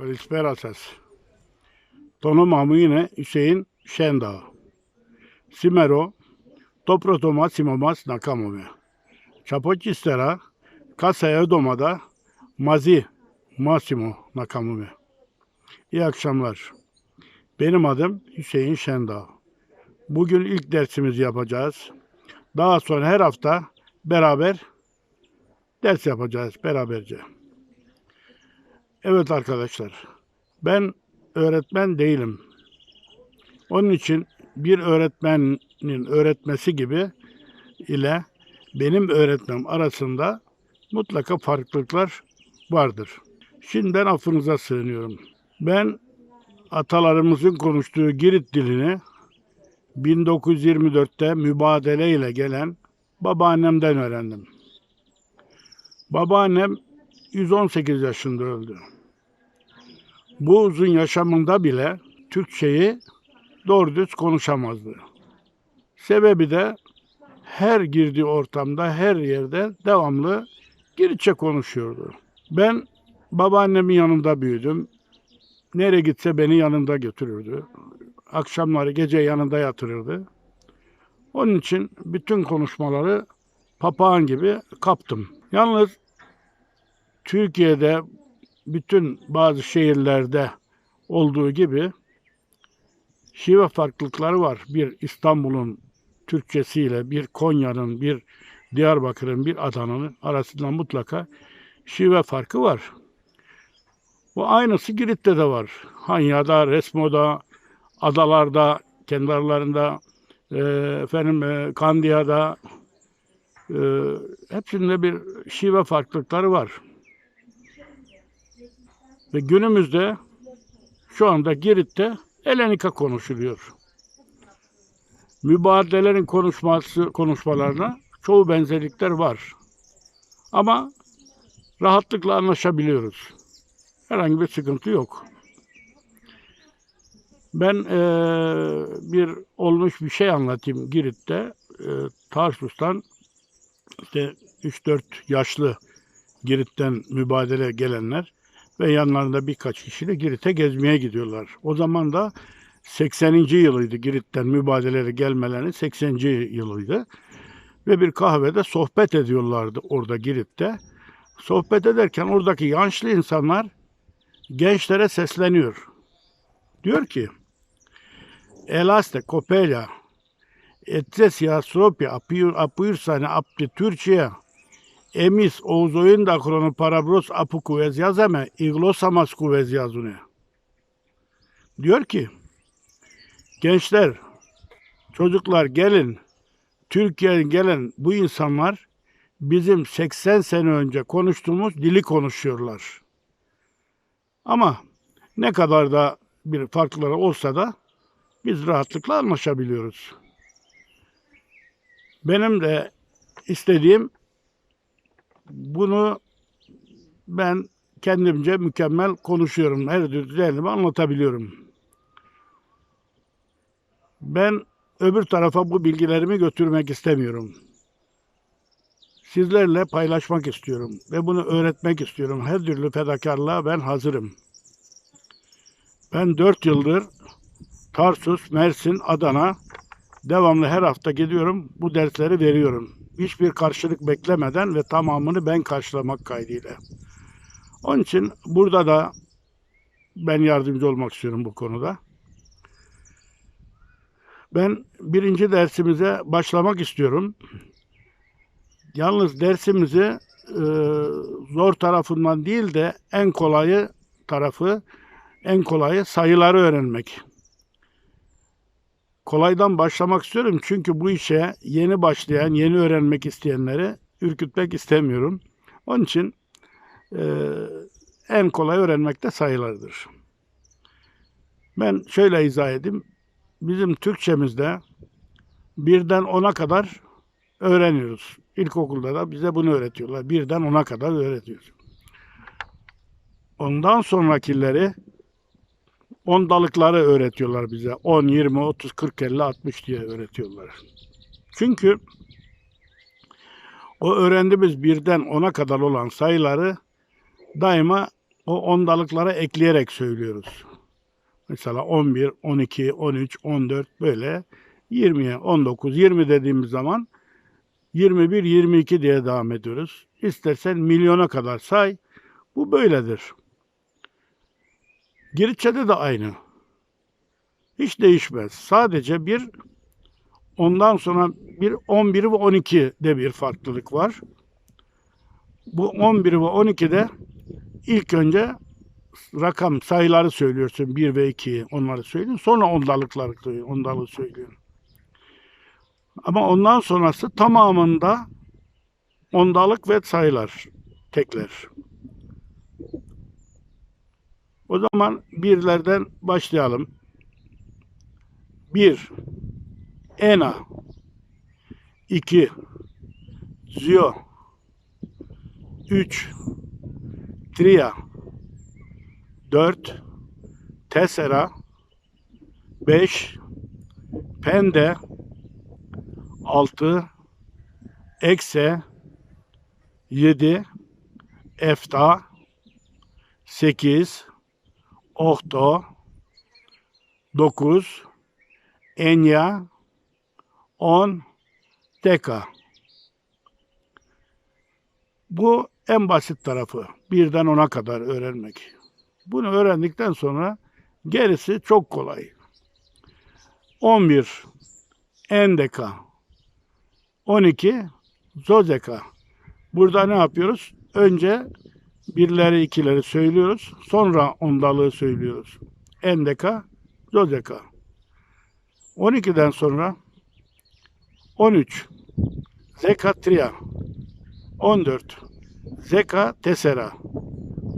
Kalisperases. Tonum amine Hüseyin Şendağ. Simero, to protoma simomas na kamome. Çapoçistera, kasaya ödomada mazi Massimo na kamome. İyi akşamlar. Benim adım Hüseyin Şendağ. Bugün ilk dersimizi yapacağız. Daha sonra her hafta beraber ders yapacağız beraberce. Evet arkadaşlar. Ben öğretmen değilim. Onun için bir öğretmenin öğretmesi gibi ile benim öğretmem arasında mutlaka farklılıklar vardır. Şimdi ben affınıza sığınıyorum. Ben atalarımızın konuştuğu Girit dilini 1924'te mübadele ile gelen babaannemden öğrendim. Babaannem 118 yaşında öldü. Bu uzun yaşamında bile Türkçeyi doğru düz konuşamazdı. Sebebi de her girdiği ortamda, her yerde devamlı Giritçe konuşuyordu. Ben babaannemin yanında büyüdüm. Nereye gitse beni yanında götürürdü. Akşamları gece yanında yatırırdı. Onun için bütün konuşmaları papağan gibi kaptım. Yalnız Türkiye'de bütün bazı şehirlerde olduğu gibi şive farklılıkları var. Bir İstanbul'un Türkçesiyle bir Konya'nın, bir Diyarbakır'ın, bir Adana'nın arasında mutlaka şive farkı var. Bu aynısı Girit'te de var. Hanya'da, Resmo'da, adalarda, kendi aralarında, e, efendim e, Kandiya'da, e, hepsinde bir şive farklılıkları var. Ve günümüzde şu anda Girit'te Elenika konuşuluyor. Mübadelelerin konuşması konuşmalarına çoğu benzerlikler var. Ama rahatlıkla anlaşabiliyoruz. Herhangi bir sıkıntı yok. Ben eee, bir olmuş bir şey anlatayım Girit'te. Eee Tarsus'tan işte 3-4 yaşlı Girit'ten mübadele gelenler ve yanlarında birkaç kişi de Girit'e gezmeye gidiyorlar. O zaman da 80. yılıydı Girit'ten mübadelelere gelmelerinin 80. yılıydı. Ve bir kahvede sohbet ediyorlardı orada Girit'te. Sohbet ederken oradaki yaşlı insanlar gençlere sesleniyor. Diyor ki Elaste Kopelya Etresya Sropya Apuyursane Apti Türkiye Emis Oğuzoyun da kronu parabros apu kuvvez yazame iglosamas kuvvez yazune. Diyor ki gençler çocuklar gelin Türkiye'ye gelen bu insanlar bizim 80 sene önce konuştuğumuz dili konuşuyorlar. Ama ne kadar da bir farkları olsa da biz rahatlıkla anlaşabiliyoruz. Benim de istediğim bunu ben kendimce mükemmel konuşuyorum. Her türlü anlatabiliyorum. Ben öbür tarafa bu bilgilerimi götürmek istemiyorum. Sizlerle paylaşmak istiyorum ve bunu öğretmek istiyorum. Her türlü fedakarlığa ben hazırım. Ben dört yıldır Tarsus, Mersin, Adana devamlı her hafta gidiyorum. Bu dersleri veriyorum. Hiçbir karşılık beklemeden ve tamamını ben karşılamak kaydıyla. Onun için burada da ben yardımcı olmak istiyorum bu konuda. Ben birinci dersimize başlamak istiyorum. Yalnız dersimizi e, zor tarafından değil de en kolayı tarafı, en kolayı sayıları öğrenmek. Kolaydan başlamak istiyorum çünkü bu işe yeni başlayan, yeni öğrenmek isteyenleri ürkütmek istemiyorum. Onun için e, en kolay öğrenmek de sayılardır. Ben şöyle izah edeyim. Bizim Türkçemizde birden ona kadar öğreniyoruz. İlkokulda da bize bunu öğretiyorlar. Birden ona kadar öğretiyoruz. Ondan sonrakileri ondalıkları öğretiyorlar bize. 10, 20, 30, 40, 50, 60 diye öğretiyorlar. Çünkü o öğrendiğimiz birden ona kadar olan sayıları daima o ondalıklara ekleyerek söylüyoruz. Mesela 11, 12, 13, 14 böyle 20'ye 19, 20 dediğimiz zaman 21, 22 diye devam ediyoruz. İstersen milyona kadar say. Bu böyledir. Giritçe'de de aynı. Hiç değişmez. Sadece bir ondan sonra bir 11 ve 12 de bir farklılık var. Bu 11 ve 12'de ilk önce rakam sayıları söylüyorsun. 1 ve 2 onları söylüyorsun. Sonra ondalıkları. Ondalığı söylüyorsun. Ama ondan sonrası tamamında ondalık ve sayılar tekler. O zaman birlerden başlayalım. Bir, ena. iki, zio. Üç, tria. Dört, tesera. Beş, pende. Altı, ekse. Yedi, efta. Sekiz, Ohto 9 Enya 10 Deka Bu en basit tarafı. Birden ona kadar öğrenmek. Bunu öğrendikten sonra gerisi çok kolay. 11 Endeka 12 Zodeka Burada ne yapıyoruz? Önce birleri ikileri söylüyoruz. Sonra ondalığı söylüyoruz. Endeka, dodeka. 12'den sonra 13 Zekatria 14 Zeka Tesera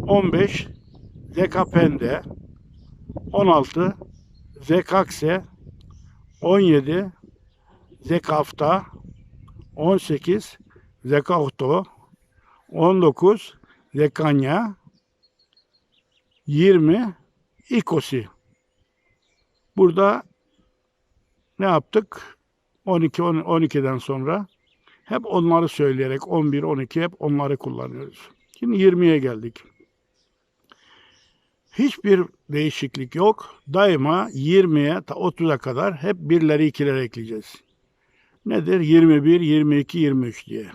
15 Zekapende 16 Zekakse 17 Zekafta 18 Zekauto 19 Zekanya 20 İkosi. Burada ne yaptık? 12 10 12'den sonra hep onları söyleyerek 11 12 hep onları kullanıyoruz. Şimdi 20'ye geldik. Hiçbir değişiklik yok. Daima 20'ye ta 30'a kadar hep birleri ikileri ekleyeceğiz. Nedir? 21, 22, 23 diye.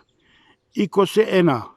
İkosi ena.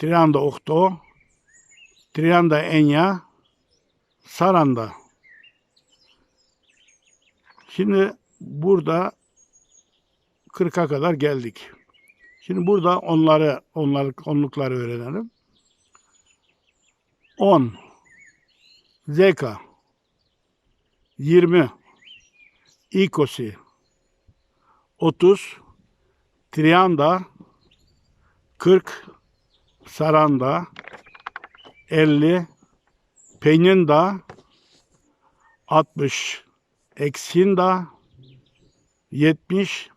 Trianda. Trianda ena. Trianda zio. Trianda tria. Trianda tesera. Trianda pende. Trianda ekse. Trianda efta. Trianda okto. Trianda enya. Saranda. Şimdi burada 40'a kadar geldik. Şimdi burada onları, onları, onlukları öğrenelim. 10 Zeka 20 İkosi 30 Trianda 40 Saranda 50 Peninda 60 Eksinda 70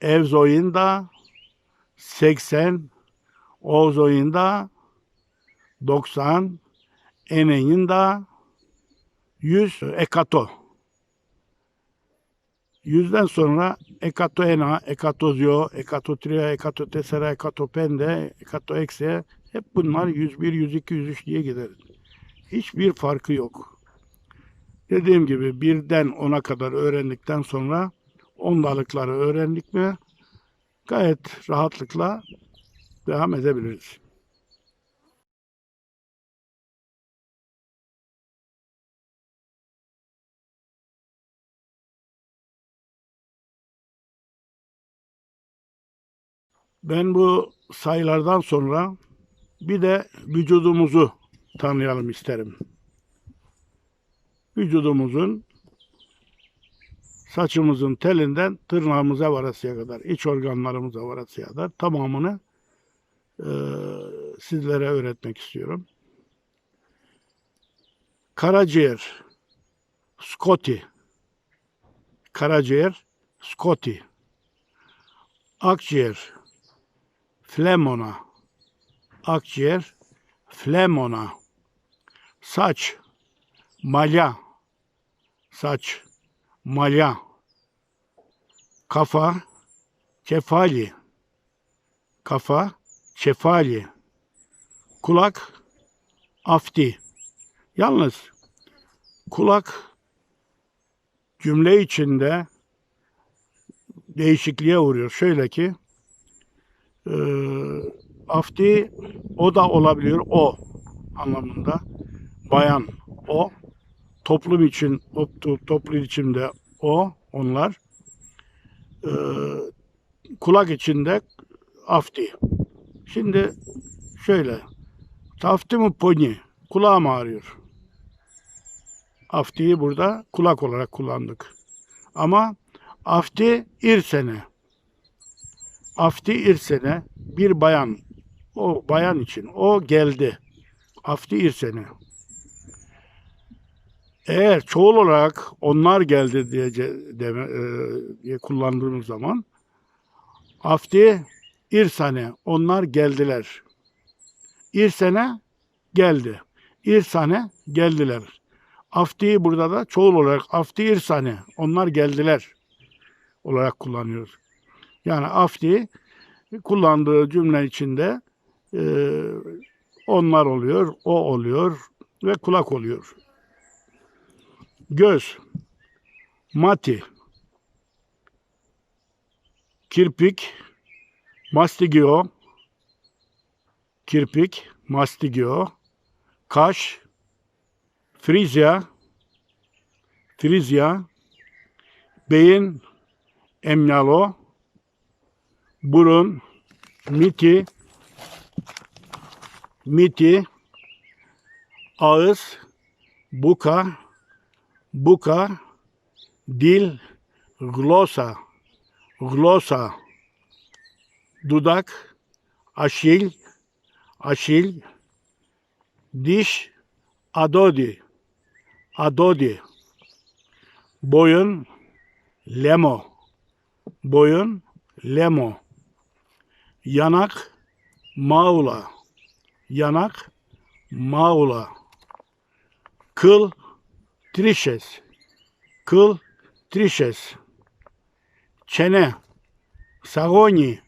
Evzoyinda 80 Ozoyinda 90 Eneyinda 100 Ekato Yüzden sonra ekatoena, ekatozio, ekatotria, ekatotesera, ekatopende, ekatoekse hep bunlar 101, 102, 103 diye gider. Hiçbir farkı yok. Dediğim gibi birden ona kadar öğrendikten sonra ondalıkları öğrendik mi gayet rahatlıkla devam edebiliriz. Ben bu sayılardan sonra bir de vücudumuzu tanıyalım isterim. Vücudumuzun saçımızın telinden tırnağımıza varasıya kadar, iç organlarımıza varasıya kadar tamamını e, sizlere öğretmek istiyorum. karaciğer, Scotty, karaciğer, Scotty, akciğer, Flemona, akciğer, Flemona, saç, malya, saç, malya, kafa, kefali, kafa, kefali, kulak, afti. Yalnız kulak cümle içinde değişikliğe uğruyor. Şöyle ki afti o da olabiliyor o anlamında. Bayan o. Toplum için o, to- toplum içinde o onlar. E, kulak içinde afti. Şimdi şöyle Tafti mi poni? Kulağım ağrıyor. Aftiyi burada kulak olarak kullandık. Ama afti irsene. Afti irsene bir bayan. O bayan için. O geldi. Afti irsene. Eğer çoğul olarak onlar geldi diye, deme, e, diye kullandığımız zaman afti irsane onlar geldiler. İrsene geldi. İrsane geldiler. Afti burada da çoğul olarak afti irsane onlar geldiler olarak kullanıyoruz. Yani afti kullandığı cümle içinde e, onlar oluyor, o oluyor ve kulak oluyor. Göz, mati, kirpik, mastigio, kirpik, mastigio, kaş, frizya, frizya, beyin, emyalo, burun, miti, miti, ağız, buka, buka, dil, glosa, glosa, dudak, aşil, aşil, diş, adodi, adodi, boyun, lemo, boyun, lemo, yanak, maula, yanak, maula, kıl, trişes, kıl, trişes, çene, sagoni,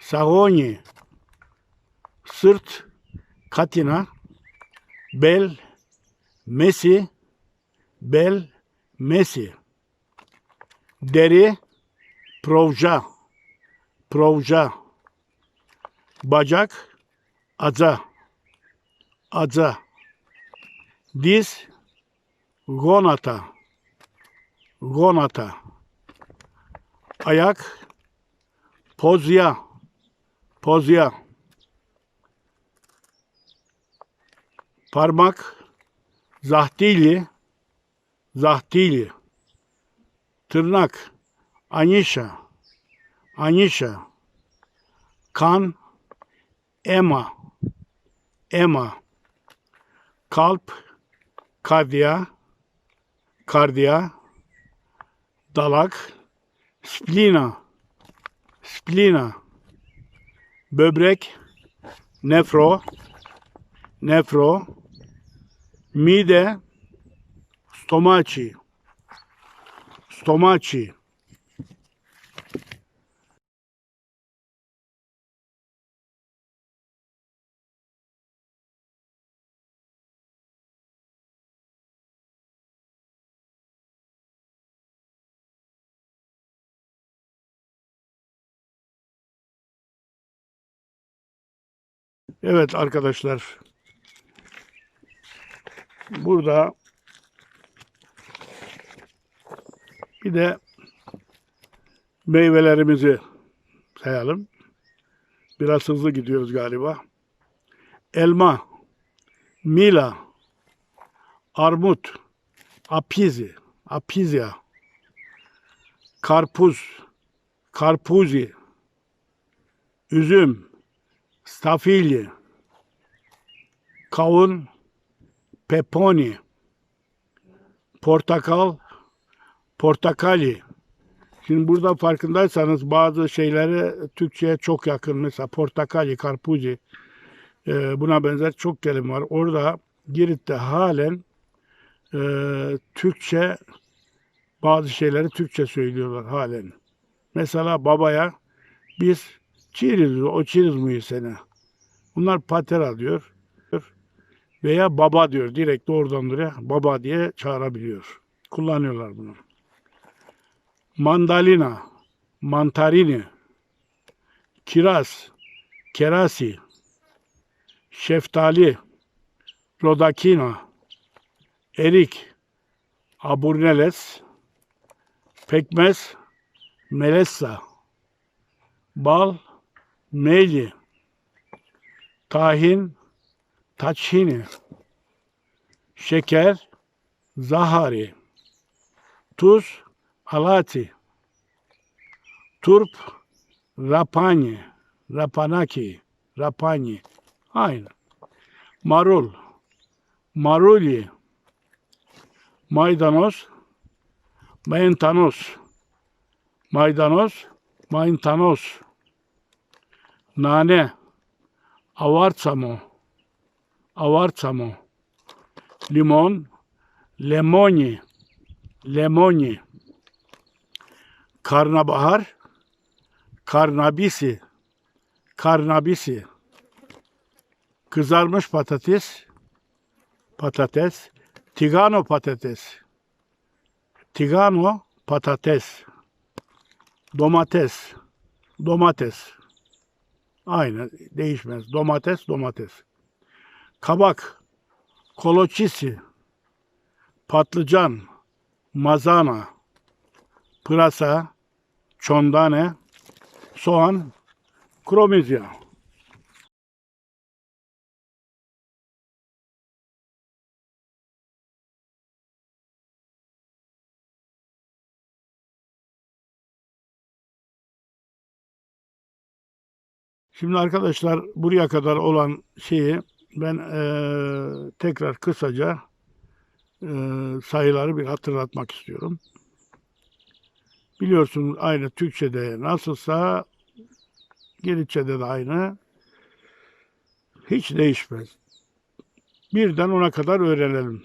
sagoni, sırt, katina, bel, mesi, bel, mesi, deri, provja, provja, bacak, aza, aza, diz, gonata, gonata, ayak, pozya, pozya, parmak, zahtili, zahtili, tırnak, anişa, anişa, kan, ema, ema, kalp, kardiya, kardiya, dalak, splina, splina, böbrek, nefro, nefro, mide, stomaci, stomaci, Evet arkadaşlar. Burada bir de meyvelerimizi sayalım. Biraz hızlı gidiyoruz galiba. Elma, mila, armut, apizi, apizya, karpuz, karpuzi, üzüm, stafilye, kavun, peponi, portakal, portakali. Şimdi burada farkındaysanız bazı şeyleri Türkçe'ye çok yakın. Mesela portakali, karpuzi e, buna benzer çok kelime var. Orada Girit'te halen e, Türkçe bazı şeyleri Türkçe söylüyorlar halen. Mesela babaya biz çiriz, o çiriz muyu seni. Bunlar patera diyor. Veya baba diyor. Direkt doğrudan oraya baba diye çağırabiliyor. Kullanıyorlar bunu. Mandalina, mantarini, kiraz, kerasi, şeftali, rodakina, erik, aburneles, pekmez, melessa, bal, meyli, tahin, taçhini, şeker, zahari, tuz, alati, turp, rapani, rapanaki, rapani, aynı. Marul, maruli, maydanoz, maydanoz, maydanoz, maydanoz, nane, avarsamo, avarsamo, limon, lemoni, lemoni, karnabahar, karnabisi, karnabisi, kızarmış patates, patates, tigano patates, tigano patates, domates, domates, aynı değişmez, domates, domates, kabak, koloçisi, patlıcan, mazana, pırasa, çondane, soğan, kromizya. Şimdi arkadaşlar buraya kadar olan şeyi ben eee, tekrar kısaca eee, sayıları bir hatırlatmak istiyorum. Biliyorsunuz aynı Türkçe'de nasılsa Giritçe'de de aynı. Hiç değişmez. Birden ona kadar öğrenelim.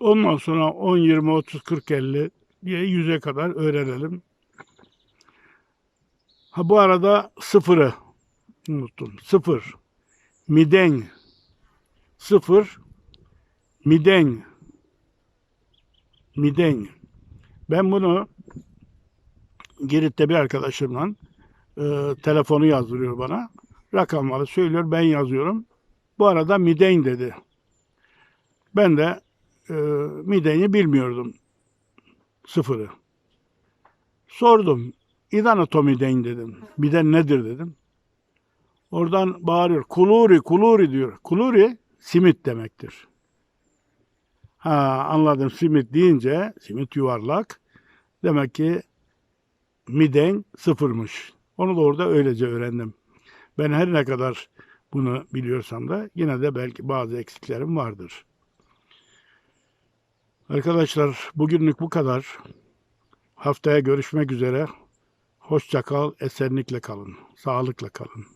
Ondan sonra 10, 20, 30, 40, 50 diye 100'e kadar öğrenelim. Ha bu arada sıfırı unuttum. Sıfır. Miden. Sıfır. Miden. Miden. Ben bunu Girit'te bir arkadaşımla e, telefonu yazdırıyor bana. Rakamları söylüyor. Ben yazıyorum. Bu arada Miden dedi. Ben de e, Miden'i bilmiyordum. Sıfırı. Sordum. İdanotomi deyin dedim. Miden nedir dedim. Oradan bağırıyor. Kuluri, kuluri diyor. Kuluri simit demektir. Ha anladım simit deyince simit yuvarlak. Demek ki miden sıfırmış. Onu da orada öylece öğrendim. Ben her ne kadar bunu biliyorsam da yine de belki bazı eksiklerim vardır. Arkadaşlar bugünlük bu kadar. Haftaya görüşmek üzere. Hoşça kal, esenlikle kalın, sağlıkla kalın.